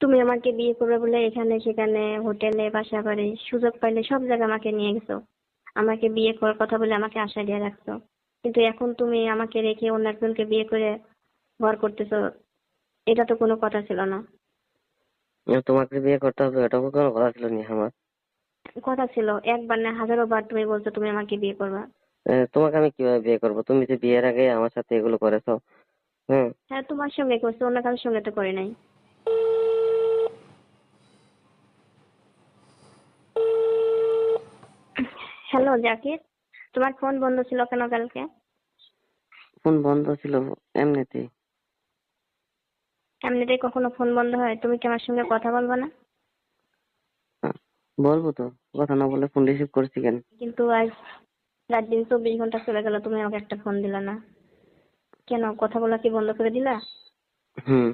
তুমি আমাকে বিয়ে করবে বলে এখানে সেখানে হোটেলে বাসা বাড়ি সুযোগ পাইলে সব জায়গায় আমাকে নিয়ে গেছো। আমাকে বিয়ে করার কথা বলে আমাকে আশা দিয়ে রাখছো। কিন্তু এখন তুমি আমাকে রেখে অন্য একজনকে বিয়ে করে ঘর করতেছো এটা তো কোনো কথা ছিল না। তোমাকে বিয়ে করতে হবে এটা কোনো কথা ছিল না আমার। কথা ছিল একবার না হাজারো বার তুমি বলছো তুমি আমাকে বিয়ে করবা। তোমাকে আমি কীভাবে বিয়ে করব? তুমি যে বিয়ের আগে আমার সাথে এগুলো করেছ হ্যাঁ? হ্যাঁ তোমার সঙ্গে করছ অন্য কারোর সঙ্গে তো করে নাই। হ্যালো জাকির। তোমার ফোন বন্ধ ছিল কেন কালকে? ফোন বন্ধ ছিল এমনিতেই। এমনিতেই কখনো ফোন বন্ধ হয়? তুমি কি আমার সঙ্গে কথা বলবে না? বলব তো। কথা না বলে ফোন রিসিভ করছি কেন? কিন্তু আজ রাত দিন চব্বিশ ঘণ্টা চলে গেল তুমি আমাকে একটা ফোন দিলা না। কেন? কথা বলা কি বন্ধ করে দিলা? হুম।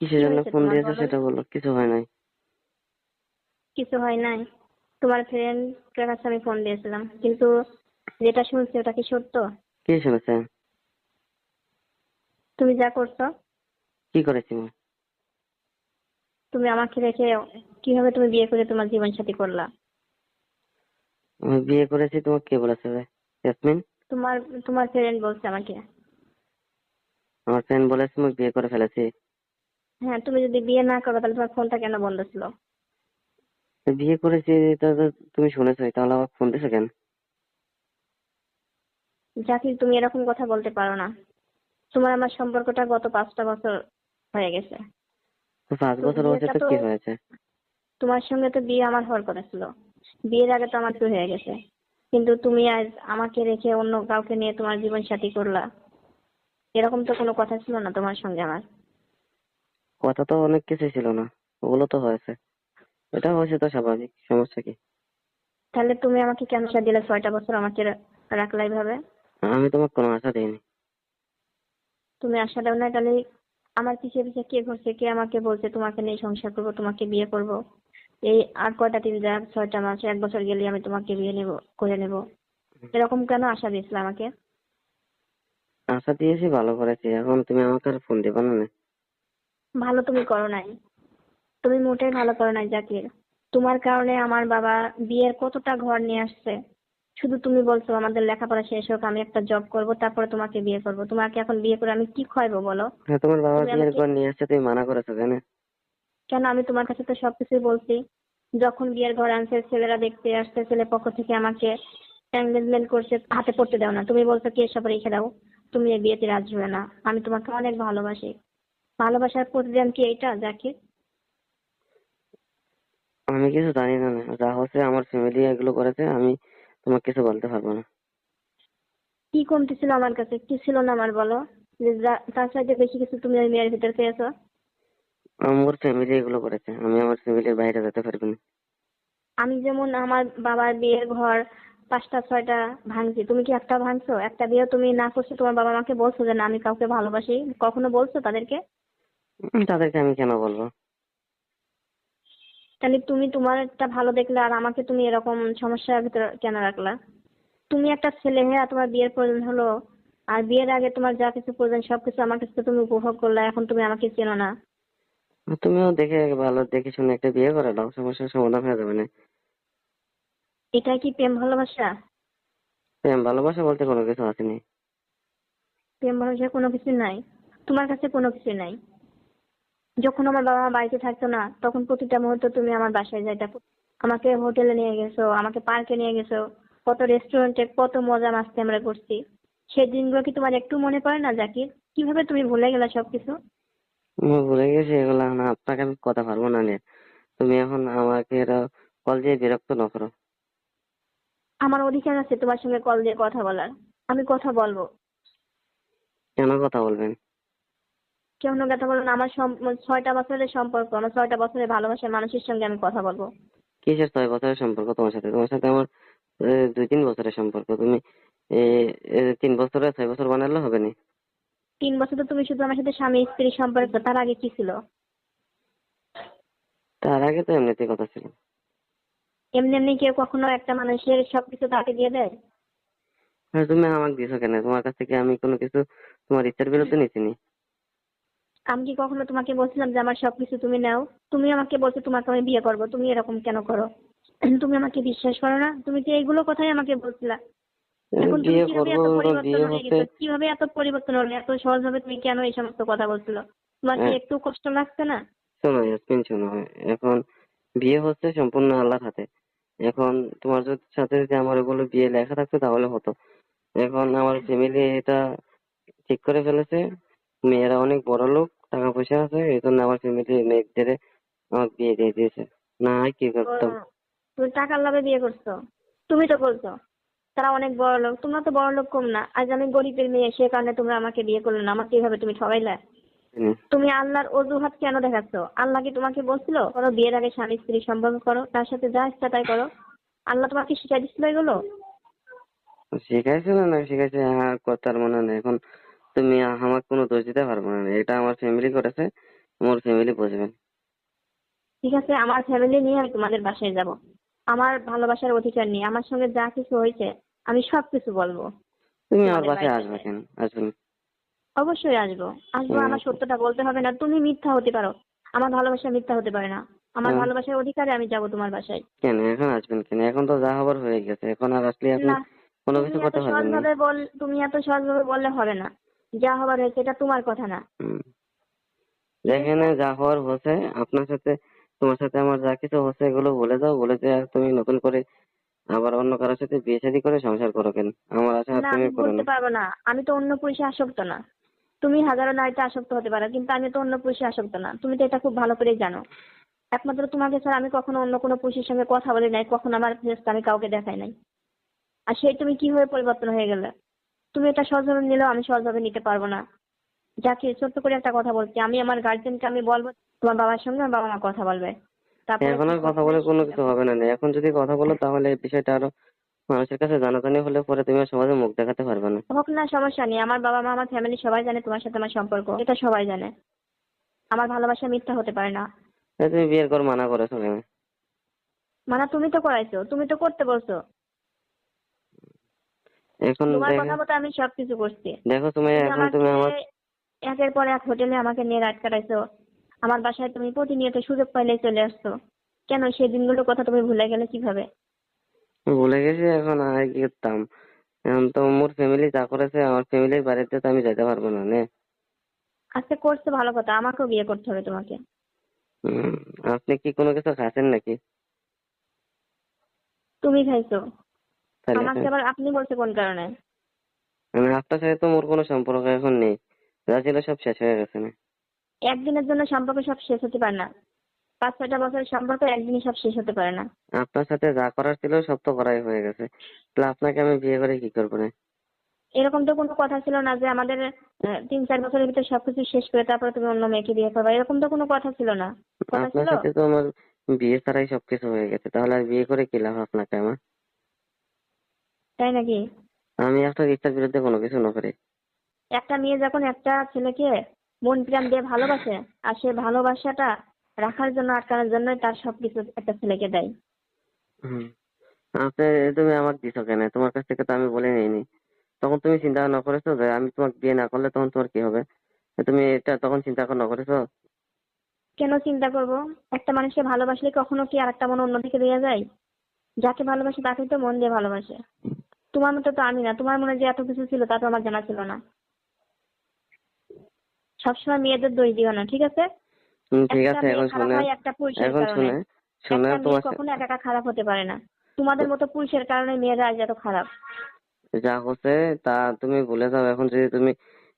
কিসের জন্য ফোন দিয়েছ সেটা বলো কিছু হয় নাই। কিছু হয় নাই? তোমার ফ্রেন্ডের কাছে আমি ফোন দিয়েছিলাম। কিন্তু যেটা শুনছি ওটা কি সত্য? কি শুনেছেন তুমি যা করছ। কি করেছি? তুমি আমাকে রেখে কীভাবে তুমি বিয়ে করে তোমার জীবন সাথী করলা? আমি বিয়ে করেছি তোমাকে কে বলেছে ইয়াসমিন তোমার তোমার ফ্রেন্ড বলছে আমাকে। আমার ফ্রেন্ড বলেছে আমি বিয়ে করে ফেলেছি। হ্যাঁ তুমি যদি বিয়ে না করো তাহলে তোমার ফোনটা কেন বন্ধ ছিল? বিয়ে করেছি তা তো তুমি শুনেছোই তাহলে আবার ফোন দিছো কেন? জাকির তুমি এরকম কথা বলতে পারো না। তোমার আমার সম্পর্কটা গত পাঁচটা বছর হয়ে গেছে। পাঁচ বছর হয়েছে তো কি হয়েছে? তোমার সঙ্গে তো বিয়ে আমার হওয়ার কথা ছিল। বিয়ের আগে তো আমার তো হয়ে গেছে। কিন্তু তুমি আজ আমাকে রেখে অন্য কাউকে নিয়ে তোমার জীবন সাথী করলা। এরকম তো কোনো কথা ছিল না তোমার সঙ্গে আমার। কথা তো অনেক কিছু ছিল না ওগুলো তো হয়েছে। এটা হয়েছে তো স্বাভাবিক সমস্যা কি? তাহলে তুমি আমাকে কেন আশা দিলে ছয়টা বছর আমাকে রাখলা এইভাবে? আমি তোমাকে কোনো আশা দিইনি। তুমি আশা দাও না তাহলে আমার পিছিয়ে পিছিয়ে কে ঘুরছে কে আমাকে বলছে তোমাকে নিয়ে সংসার করব তোমাকে বিয়ে করব? এই আর কয়টা দিন যাক ছয়টা মাস এক বছর গেলে আমি তোমাকে বিয়ে নেব করে নেব। এরকম কেন আশা দিয়েছিল আমাকে? আশা দিয়েছি ভালো করেছি। এখন তুমি আমাকে আর ফোন দিবা না। ভালো তুমি করো নাই। তুমি মোটেই ভালো করো নাই জাকির। তোমার কারণে আমার বাবা বিয়ের কতটা ঘর নিয়ে আসছে। শুধু তুমি বলছো আমাদের লেখাপড়া শেষ হোক আমি একটা জব করব তারপরে তোমাকে বিয়ে করব। তোমাকে এখন বিয়ে করে আমি কি খাইবো বলো? হ্যাঁ তোমার বাবা বিয়ের ঘর নিয়ে আসছে তুমি মানা করেছ কেন? কেন? আমি তোমার কাছে তো সবকিছু বলছি। যখন বিয়ের ঘর আনছে ছেলেরা দেখতে আসছে ছেলে পক্ষ থেকে আমাকে এঙ্গেজমেন্ট করছে হাতে পড়তে দাও না। তুমি বলছো কি এসব রেখে দাও তুমি এই বিয়েতে রাজি হবে না আমি তোমাকে অনেক ভালোবাসি। ভালোবাসার প্রতিদান কি এইটা জাকির? আমি কিছু জানি না নে। যা হচ্ছে আমার ফ্যামিলি এগুলো করেছে আমি তোমাকে কিছু বলতে পারব না। কি কমতি ছিল আমার কাছে? কি ছিল না আমার বলো? যে তার সাথে বেশি কিছু তুমি ওই মেয়ের ভিতর পেয়েছ? আমার ফ্যামিলি এগুলো করেছে আমি আমার ফ্যামিলির বাইরে যেতে পারব না। আমি যেমন আমার বাবার বিয়ের ঘর পাঁচটা ছয়টা ভাঙছি তুমি কি একটা ভাঙছো? একটা বিয়ে তুমি না করছ তোমার বাবা আমাকে বলছো যে না আমি কাউকে ভালোবাসি? কখনো বলছো তাদেরকে? তাদেরকে আমি কেন বলব? তাহলে তুমি তোমার একটা ভালো দেখলে আর আমাকে তুমি এরকম সমস্যার ভিতরে কেন রাখলা? তুমি একটা ছেলে হ্যাঁ তোমার বিয়ের প্রয়োজন হলো। আর বিয়ের আগে তোমার যা কিছু প্রয়োজন সবকিছু আমার কাছে তুমি উপভোগ করলা এখন তুমি আমাকে চেনো না। তুমিও দেখে ভালো দেখে শুনে একটা বিয়ে করে দাও সমস্যার সমাধান হয়ে যাবে না। এটাই কি প্রেম ভালোবাসা? প্রেম ভালোবাসা বলতে কোনো কিছু আসেনি প্রেম ভালোবাসা কোনো কিছু নাই। তোমার কাছে কোনো কিছু নাই। যখন আমার বাবা মা বাড়িতে থাকতো না তখন প্রতিটা মুহূর্ত তুমি আমার বাসায় যাইতা। আমাকে হোটেলে নিয়ে গেছো আমাকে পার্কে নিয়ে গেছো কত রেস্টুরেন্টে কত মজা মাস্তি আমরা করছি। সেই দিনগুলো কি তোমার একটু মনে পড়ে না জাকির? কীভাবে তুমি ভুলে গেলা সবকিছু? ভুলে গেছি এগুলো না আপনাকে আমি কথা পারব না তুমি এখন আমাকে কল দিয়ে বিরক্ত না করো। আমার অধিকার আছে তোমার সঙ্গে কল দিয়ে কথা বলার। আমি কথা বলব। কেন কথা বলবেন? কেমন কথা বলব না আমার ছয়টা বছরের সম্পর্ক আমার ছয়টা বছরের ভালোবাসার মানুষের সঙ্গে আমি কথা বলব। কিসের ছয় বছরের সম্পর্ক তোমার সাথে? তোমার সাথে আমার দুই তিন বছরের সম্পর্ক। তুমি তিন বছরে ছয় বছর বানালে হবে না? তিন বছর তো তুমি শুধু আমার সাথে স্বামী স্ত্রী সম্পর্ক তার আগে কি ছিল? তার আগে তো এমনিতেই কথা ছিল। এমনি এমনি কেউ কখনো একটা মানুষের সবকিছু তাকে দিয়ে দেয়? হ্যাঁ তুমি আমাকে দিছো কেন? তোমার কাছ থেকে আমি কোনো কিছু তোমার ইচ্ছার বিরুদ্ধে নিচ্ছি নি। আমি কি কখনো তোমাকে বলছিলাম যে আমার সবকিছু তুমি নাও? তুমি আমাকে বলছো তোমাকে আমি বিয়ে করব তুমি এরকম কেন করো? তুমি আমাকে বিশ্বাস করো না? তুমি তো এইগুলো কথাই আমাকে বলছিলা। বিয়ে কীভাবে করব এত বিয়ে পরিবর্তন হতে কীভাবে এত পরিবর্তন হলো? এত সহজ ভাবে তুমি কেন এই সমস্ত কথা বলছিলো? তোমার কি হ্যাঁ। একটু কষ্ট লাগছে না? শোনো ইয়াসমিন শোনো এখন বিয়ে হচ্ছে সম্পূর্ণ আল্লাহর হাতে। এখন তোমার যদি সাথে যদি আমার ওগুলো বিয়ে লেখা থাকতো তাহলে হতো। এখন আমার ফ্যামিলি এটা ঠিক করে ফেলেছে। মেয়েরা অনেক বড় লোক টাকা পয়সা আছে এই জন্য আমার ফ্যামিলি মেয়েদের আমার বিয়ে দিয়ে দিয়েছে। না কি করতাম? তুমি টাকার লাভে বিয়ে করছ? তুমি তো বলছো তারা অনেক বড় লোক তোমরা তো বড় লোক কম না। আজ আমি গরিবের মেয়ে সে কারণে তোমরা আমাকে বিয়ে করলে না। আমাকে এইভাবে তুমি ঠগাইলে হুম। তুমি আল্লাহর অজুহাত কেন দেখাচ্ছ? আল্লাহ কি তোমাকে বলছিল করো বিয়ের আগে স্বামী স্ত্রী সম্পর্ক করো তার সাথে যা ইচ্ছা তাই করো আল্লাহ তোমাকে শিখাই দিচ্ছিল এগুলো? শিখাইছে না না শিখাইছে হ্যাঁ কথার মনে নেই। এখন তুমি আমার কোনো দোষ দিতে পারবে না। এটা আমার ফ্যামিলি করেছে আমার ফ্যামিলি বুঝবে। ঠিক আছে আমার ফ্যামিলি নিয়ে আমি তোমাদের বাসায় যাব। আমার ভালোবাসার অধিকার নেই আমার সঙ্গে যা কিছু হয়েছে আমি সব কিছু বলব। তুমি আমার বাসায় আসবে কেন? আসবে অবশ্যই আসব। আসব আমার সত্যটা বলতে হবে না। তুমি মিথ্যা হতে পারো। আমার ভালোবাসা মিথ্যা হতে পারে না। আমার ভালোবাসার অধিকারে আমি যাব তোমার বাসায়। কেন? এখন আসবেন কেন? এখন তো যা হবার হয়ে গেছে। এখন আর আসলে আপনি কোনো কিছু করতে পারবেন না। তুমি এত সহজভাবে বললে হবে না। যা হবার হয়েছে এটা তোমার কথা না। যেখানে যা হওয়ার হচ্ছে আপনার সাথে তোমার সাথে আমার যা কিছু হচ্ছে এগুলো বলে দাও বলে যে তুমি নতুন করে আবার অন্য কারোর সাথে বিয়ে শাদী করে সংসার করো কেন? আমার আশা তুমি আমি করো না। পারব না। আমি তো অন্য পুরুষে আসক্ত না। তুমি হাজারো নারীতে আসক্ত হতে পারো কিন্তু আমি তো অন্য পুরুষে আসক্ত না। তুমি তো এটা খুব ভালো করেই জানো। একমাত্র তোমাকে ছাড়া আমি কখনো অন্য কোনো পুরুষের সঙ্গে কথা বলি নাই কখনো আমার ফেসটা আমি কাউকে দেখাই নাই। আর সেই তুমি কীভাবে পরিবর্তন হয়ে গেলে? তুমি এটা সহজভাবে নিলেও আমি সহজভাবে নিতে পারব না। যাকে ছোট্ট করে একটা কথা বলছি আমি আমার গার্জেনকে আমি বলব তোমার বাবার সঙ্গে আমার বাবা মা কথা বলবে। এখন আর কথা বলে কোনো কিছু হবে না এখন যদি কথা বলো তাহলে এই বিষয়টা আরও মানুষের কাছে জানাজানি হলে পরে তুমি সমাজে মুখ দেখাতে পারবে না। হোক না সমস্যা নেই। আমার বাবা মা আমার ফ্যামিলি সবাই জানে তোমার সাথে আমার সম্পর্ক। এটা সবাই জানে। আমার ভালোবাসা মিথ্যা হতে পারে না। তুমি বিয়ের কর মানা করেছ কেন? মানে তুমি তো করাইছো তুমি তো করতে বলছো। এখন তোমার কথা মতো আমি সবকিছু করছি। দেখো তুমি এখন তুমি আমার একের পর এক হোটেলে আমাকে নিয়ে রাত কাটাইছো। আমার বাসায় তুমি প্রতিনিয়ত সুযোগ পাইলেই চলে আসছো। কেন সেই দিনগুলোর কথা তুমি ভুলে গেলে কীভাবে? ভুলে গেছি এখন আর কি করতাম। এখন তো মোর ফ্যামিলি যা করেছে আমার ফ্যামিলির বাড়িতে তো আমি যেতে পারব না নে। আজকে করছে ভালো কথা আমাকেও বিয়ে করতে হবে তোমাকে। আপনি কি কোনো কিছু খাচ্ছেন নাকি? তুমি খাইছো। আমাকে আবার আপনি বলছে কোন কারণে? মানে আপনার সাথে তো মোর কোনো সম্পর্ক এখন নেই। যা ছিল সব শেষ হয়ে গেছে না। একদিনের জন্য সম্পর্ক সব শেষ হতে পারে না। পাঁচ ছয়টা বছরের সম্পর্ক একদিনে সব শেষ হতে পারে না। আপনার সাথে যা করার ছিল সব তো করাই হয়ে গেছে। তাহলে আপনাকে আমি বিয়ে করে কি করব না এরকম তো কোনো কথা ছিল না যে আমাদের তিন চার বছরের ভিতরে সবকিছু শেষ করে তারপরে তুমি অন্য মেয়েকে বিয়ে করবে। এরকম তো কোনো কথা ছিল না। কথা আপনার ছিল? সাথে তো আমার বিয়ে ছাড়াই সবকিছু হয়ে গেছে। তাহলে আর বিয়ে করে কি লাভ আপনাকে আমার? তাই নাকি? আমি আপনার ইচ্ছার বিরুদ্ধে কোনো কিছু না করি। একটা মেয়ে যখন একটা ছেলেকে মন প্রাণ দিয়ে ভালোবাসে আর সে ভালোবাসাটা রাখার জন্য আটকানোর জন্য তার সবকিছু একটা ছেলেকে দেয়। আপনি তুমি আমাকে দিছো কেন? তোমার কাছ থেকে তো আমি বলে নিইনি। তখন তুমি চিন্তা না করেছ যে আমি তোমাকে বিয়ে না করলে তখন তোমার কি হবে? তুমি এটা তখন চিন্তা না করেছ? কেন চিন্তা করব? একটা মানুষকে ভালোবাসলে কখনো কি আরেকটা মন অন্যদিকে দেওয়া যায়? যাকে ভালোবাসে তাকেই তো মন দিয়ে ভালোবাসে। তোমার মতো তো আমি না। তোমার মনে যে এত কিছু ছিল তা তো আমার জানা ছিল না। সবসময় মেয়েদের দোষ দিও না ঠিক আছে? ঠিক আছে এখন শুনে একটা পুরুষের কারণে। শুনে তোমার কখনো একা একা খারাপ হতে পারে না। তোমাদের মতো পুরুষের কারণে মেয়েরা আজ এত খারাপ। যা হচ্ছে তা তুমি ভুলে যাও। এখন যদি তুমি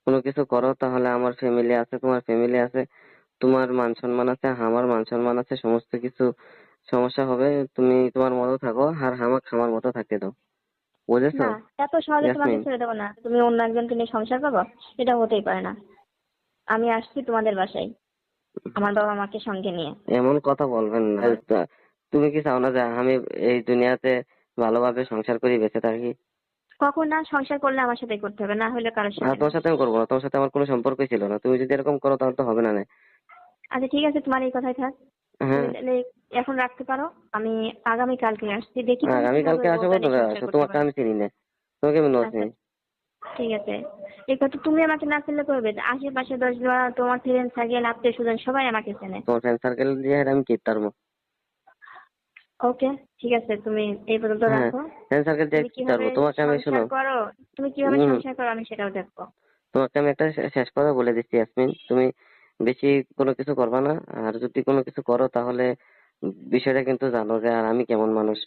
কোনো কিছু করো তাহলে আমার ফ্যামিলি আছে তোমার ফ্যামিলি আছে তোমার মান সম্মান আছে আমার মান সম্মান আছে সমস্ত কিছু সমস্যা হবে। তুমি তোমার মতো থাকো আর আমাকে আমার মতো থাকতে দাও। বুঝেছ? না এত সহজে তোমাকে ছেড়ে দেবো না। তুমি অন্য একজনকে নিয়ে সংসার করব? এটা হতেই পারে না। আমি আসছি তোমাদের বাসায় আমার বাবা মাকে সঙ্গে নিয়ে। এমন কথা বলবেন না। তুমি কি চাও না যে আমি এই দুনিয়াতে ভালোভাবে সংসার করি বেঁচে থাকি? কখন না সংসার করলে আমার সাথে করতে হবে না হলে কারোর সাথে। তোমার সাথে আমি করব না তোমার সাথে আমার কোনো সম্পর্কই ছিল না। তুমি যদি এরকম করো তাহলে তো হবে না না। আচ্ছা ঠিক আছে তোমার এই কথাই থাক। হ্যাঁ তাহলে এখন রাখতে পারো। আমি আগামী কালকে আসছি। দেখি তুমি আগামীকালকে কীভাবে আসো বউটা নিয়ে তোমরা সংসার আসো তোমাকে আমি চিনি না। তোমাকে আমি নজ আচ্ছা। ঠিক আছে। এই কথা তুমি আমাকে না চিনলে করবে আশেপাশে দশ জন তোমার ফ্রেন্ড সার্কেল আত্মীয় স্বজন সবাই আমাকে চেনে। তোমার ফ্রেন্ড সার্কেল দিয়ে আমি কি তারবো ওকে ঠিক আছে। তুমি এই পর্যন্ত হ্যাঁ রাখো। ফ্রেন্ড সার্কেল দিয়ে কি কীভাবে তোমাকে আমি শোনো। করো? তুমি কীভাবে। সংসার করো আমি সেটাও দেখব। তোমাকে আমি একটা শেষ কথা বলে দিচ্ছি ইয়াসমিন। তুমি বেশি কোনো কিছু করবা না। আর যদি কোনো কিছু করো তাহলে বিষয়টা কিন্তু জানো যে আর আমি কেমন মানুষ।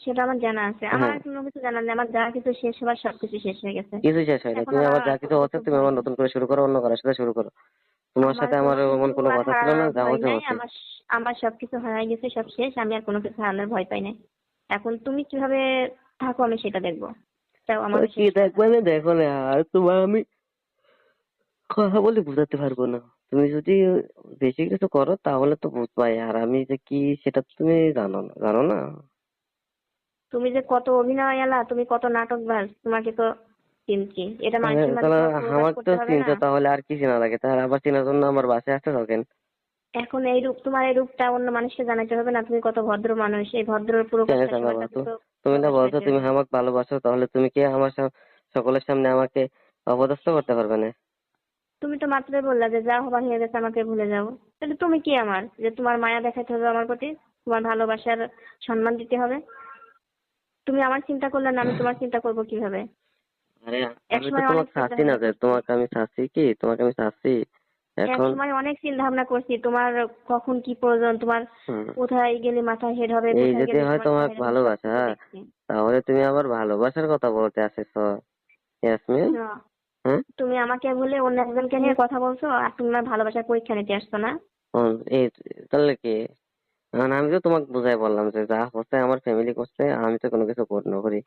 সেটা আমার জানা আছে। আমার হ্যাঁ। আর কোনো কিছু জানা নেই। আমার যা কিছু শেষ হবার সবকিছু শেষ হয়ে গেছে। কিছু শেষ হয় না এখন তুমি আবার আমার যা কিছু হচ্ছে তুমি আবার নতুন করে শুরু করো অন্য কারোর সাথে শুরু করো। তোমার সাথে আমার এমন কোনো কথা ছিল না যা হচ্ছে আমার আমার সবকিছু হারাই গেছে সব শেষ। আমি আর কোনো কিছু হারানোর ভয় পাই না এখন তুমি কীভাবে থাকো আমি সেটা দেখব। তাও আমার কি দেখবে না? দেখো না। আর তোমার আমি কথা বলে বুঝাতে পারব না। তুমি যদি বেশি কিছু করো তাহলে তো বুঝবাই। আর আমি যে কি সেটা তো তুমি জানো না জানো না? তুমি যে কত অভিনয় এলা তুমি কত নাটক বাজ তোমাকে তো চিনছি। এটা মানুষের মাঝে তাহলে আমার তো না। তাহলে আর কি চেনা লাগে? তাহলে আবার চেনার জন্য আমার বাসায় আসতে থাকেন এখন এই রূপ তোমার এই রূপটা অন্য মানুষকে জানাতে হবে না। তুমি কত ভদ্র মানুষ এই ভদ্র পুরো তুমি না বলছো তুমি। আমাকে ভালোবাসো তাহলে তুমি কি আমার সকলের সামনে আমাকে অপদস্থ করতে পারবে না? তুমি তো মাত্রই বললা যে যা হবার হয়ে গেছে আমাকে ভুলে যাও। তাহলে তুমি কি আমার? যে তোমার মায়া দেখাতে হবে আমার প্রতি? তোমার ভালোবাসার সম্মান দিতে হবে? তুমি আমার চিন্তা করলে না আমি তোমার চিন্তা করব কীভাবে? আরে আমি তো তোমাকে অনেক চিন্তা না যে ভাবনা তোমাকে আমি চাচ্ছি কি? তোমাকে আমি চাচ্ছি এখন সময় অনেক চিন্তা ভাবনা করছি তোমার কখন কি প্রয়োজন তোমার কোথায় গেলে মাথা হেড হবে এই যদি হয় তোমার তোমার মাথা head হবে, ভালোবাসা, সবকিছু তাহলে তুমি আবার ভালোবাসার কথা বলতে আসেছো। ইয়াসমিন হ্যাঁ তুমি আমাকে বলে অন্য একজনকে নিয়ে কথা বলছো আর তুমি আমার ভালোবাসার পরীক্ষা নিতে আসছো না? এই তাহলে কি? এখন আমি তো তোমাকে বুঝাই বললাম যে যা হচ্ছে আমার ফ্যামিলি করছে আমি তো কোনো কিছু করি না করি।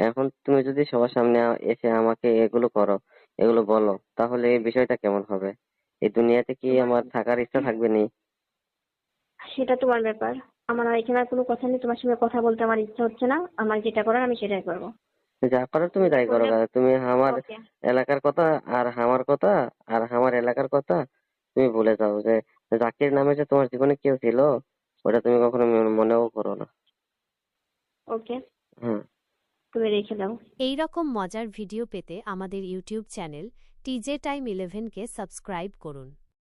এখন তুমি যদি সবার সামনে এসে আমাকে এগুলো করো এগুলো বলো তাহলে এই বিষয়টা কেমন হবে? এই দুনিয়াতে কি আমার থাকার ইচ্ছা থাকবে নি? সেটা তোমার ব্যাপার। আমার এখানে কোনো কথা নেই তোমার সঙ্গে কথা বলতে আমার ইচ্ছা হচ্ছে না। আমার যেটা করার আমি সেটাই করব। যা করো তুমি তাই করো গা। তুমি আমার এলাকার কথা আর আমার কথা আর আমার এলাকার কথা তুমি ভুলে যাও যে জাকির নামে যে তোমার জীবনে কেউ ছিল ওটা তুমি কখনো মনেও করো না। ওকে হ্যাঁ। তুমি রেখে দাও এই রকম মজার ভিডিও পেতে আমাদের ইউটিউব চ্যানেল টিজে টাইম ইলেভেনকে সাবস্ক্রাইব করুন।